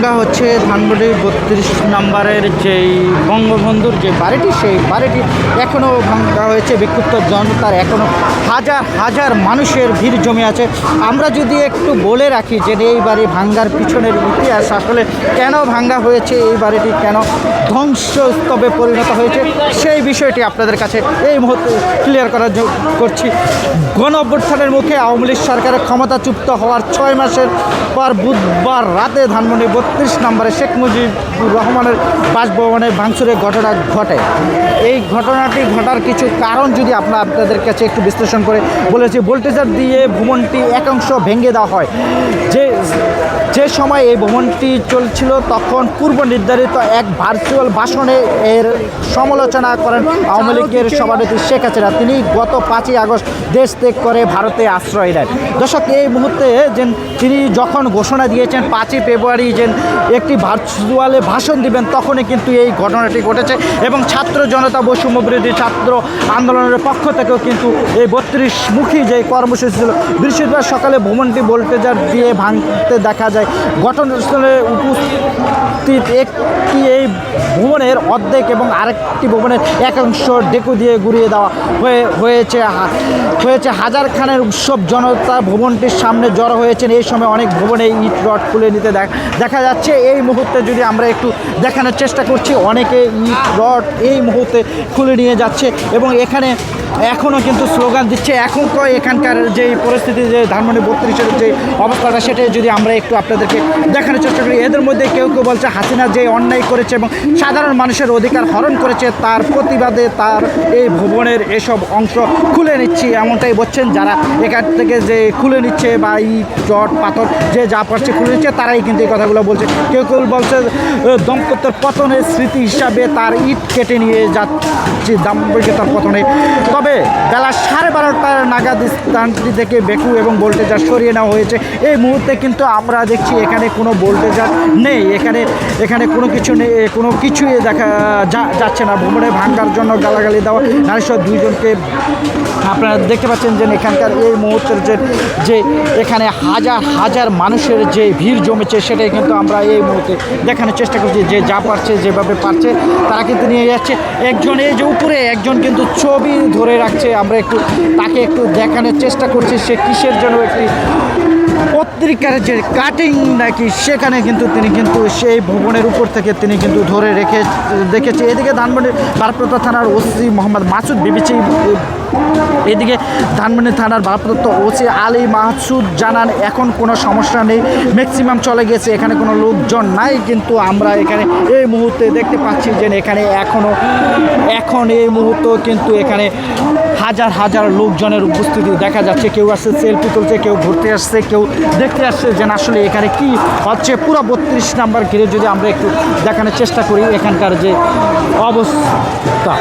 ভাঙ্গা হচ্ছে ধানমন্ডি বত্রিশ নম্বরের যেই বঙ্গবন্ধুর যে বাড়িটি, সেই বাড়িটি এখনও ভাঙ্গা হয়েছে। বিক্ষুব্ধ জনতার এখনও হাজার হাজার মানুষের ভিড় জমে আছে। আমরা যদি একটু বলে রাখি যে এই বাড়ি ভাঙ্গার পিছনের ইতিহাস আসলে কেন ভাঙ্গা হয়েছে, এই বাড়িটি কেন ধ্বংসস্তবে পরিণত হয়েছে, সেই বিষয়টি আপনাদের কাছে এই মুহূর্তে ক্লিয়ার করার করছি। গণ অভ্যুত্থানের মুখে আওয়ামী লীগ সরকারের ক্ষমতাচ্যুত হওয়ার ছয় মাসের পর বুধবার রাতে ধানমন্ডি বত্রিশ নম্বরে শেখ মুজিবুর রহমানের বাসভবনে ভাঙচুরের ঘটনা ঘটে। এই ঘটনাটি ঘটার কিছু কারণ যদি আমরা আপনাদের কাছে একটু বিশ্লেষণ করে বলেছি ভোল্টেজার দিয়ে ভ্রমণটি একাংশ ভেঙে দেওয়া হয়। যে যে সময় এই ভ্রমণটি চলছিল তখন পূর্ব নির্ধারিত এক ভার্চুয়াল ভাষণে এর সমালোচনা করেন আওয়ামী লীগের সভাপতি শেখ হাসিনা। তিনি গত পাঁচই আগস্ট দেশ ত্যাগ করে ভারতে আশ্রয় নেন। দর্শক, এই মুহূর্তে যে তিনি যখন ঘোষণা দিয়েছেন পাঁচই ফেব্রুয়ারি যে একটি ভার্চুয়ালে ভাষণ দিবেন, তখনই কিন্তু এই ঘটনাটি ঘটেছে এবং ছাত্র জনতা বৈষম্য বিরোধী ছাত্র আন্দোলনের পক্ষ থেকেও কিন্তু এই বত্রিশ মুখী যে কর্মসূচি ছিল, বৃহস্পতিবার সকালে ভ্রমণটি ভোল্টেজার দিয়ে ভাঙতে দেখা যায়। ঘটনাস্থলে উপস্থিত একটি এই ভবনের অর্ধেক এবং আরেকটি ভবনের একাংশ ডেকু দিয়ে ঘুরিয়ে দেওয়া হয়ে, হয়েছে হয়েছে হাজার খানের উৎসব। জনতা ভবনটির সামনে জড়ো হয়েছেন। এই সময় অনেক ভবনে ইট রড খুলে নিতে দেখা যাচ্ছে। এই মুহূর্তে যদি আমরা একটু দেখানোর চেষ্টা করছি, অনেকে ইট রড এই মুহূর্তে খুলে নিয়ে যাচ্ছে এবং এখানে এখনও কিন্তু স্লোগান দিচ্ছে। এখন তো এখানকার যে পরিস্থিতি, যে ধানমন্ডি বত্রিশের যে অবস্থাটা, সেটাই যদি আমরা একটু আপনাদেরকে দেখানোর চেষ্টা করি। এদের মধ্যে কেউ কেউ বলছে, হাসিনা যে অন্যায় করেছে এবং সাধারণ মানুষের অধিকার হরণ করেছে, তার প্রতিবাদে তার এই ভবনের এসব অংশ খুলে নিচ্ছি। এমনটাই বলছেন যারা এখান থেকে যে খুলে নিচ্ছে বা ইট চট পাথর যে যা পারছে খুলে নিচ্ছে, তারাই কিন্তু এই কথাগুলো বলছে। কেউ কেউ বলছে দম্পত্যের পতনের স্মৃতি হিসাবে তার ইট কেটে নিয়ে যাচ্ছে, দাম্পত্যতার পতনে। তবে বেলা সাড়ে বারোটার নাগাদ স্থানটি থেকে বেকু এবং ভোল্টেজার সরিয়ে নেওয়া হয়েছে। এই মুহূর্তে কিন্তু আমরা দেখছি এখানে কোনো ভোল্টেজার নেই, এখানে এখানে কোনো কিছু নেই কোনো কিছুই দেখা যাচ্ছে না। ভ্রমণে ভাঙ্গার জন্য গালাগালি দেওয়া নারীসহ দুইজনকে আপনারা দেখতে পাচ্ছেন যে এখানকার এই মুহূর্তের যে যে এখানে হাজার হাজার মানুষের যে ভিড় জমেছে, সেটাই কিন্তু আমরা এই মুহূর্তে দেখানোর চেষ্টা করছি। যে যা পারছে, যেভাবে পারছে, তারা কিন্তু নিয়ে যাচ্ছে। একজন এই যে উপরে, একজন কিন্তু ছবি ধরে রাখছে। আমরা একটু তাকে একটু দেখানোর চেষ্টা করছি, সে কিসের জন্য একটি পত্রিকার যে কাটিং নাকি সেখানে কিন্তু তিনি কিন্তু সেই ভবনের উপর থেকে তিনি কিন্তু ধরে রেখে, দেখেছে। এদিকে ধানমন্ডি বারপ্রতা থানার ওসি মোহাম্মদ মাসুদ বিবিচি এদিকে ধানমন্ডি থানার ভারপ্রাপ্ত ওসি আলী মাহসুদ জানান, এখন কোনো সমস্যা নেই ম্যাক্সিমাম চলে গেছে, এখানে কোনো লোকজন নাই, কিন্তু আমরা এখানে এই মুহূর্তে দেখতে পাচ্ছি যে এখানে এখনও এখন এই মুহূর্ত কিন্তু এখানে হাজার হাজার লোকজনের উপস্থিতি দেখা যাচ্ছে। কেউ আসছে সেলফি তুলছে কেউ ঘুরতে আসছে, কেউ দেখতে আসছে যে আসলে এখানে কি হচ্ছে? পুরো বত্রিশ নাম্বার ঘিরে যদি আমরা একটু দেখানোর চেষ্টা করি, এখানকার যে অবস্থা।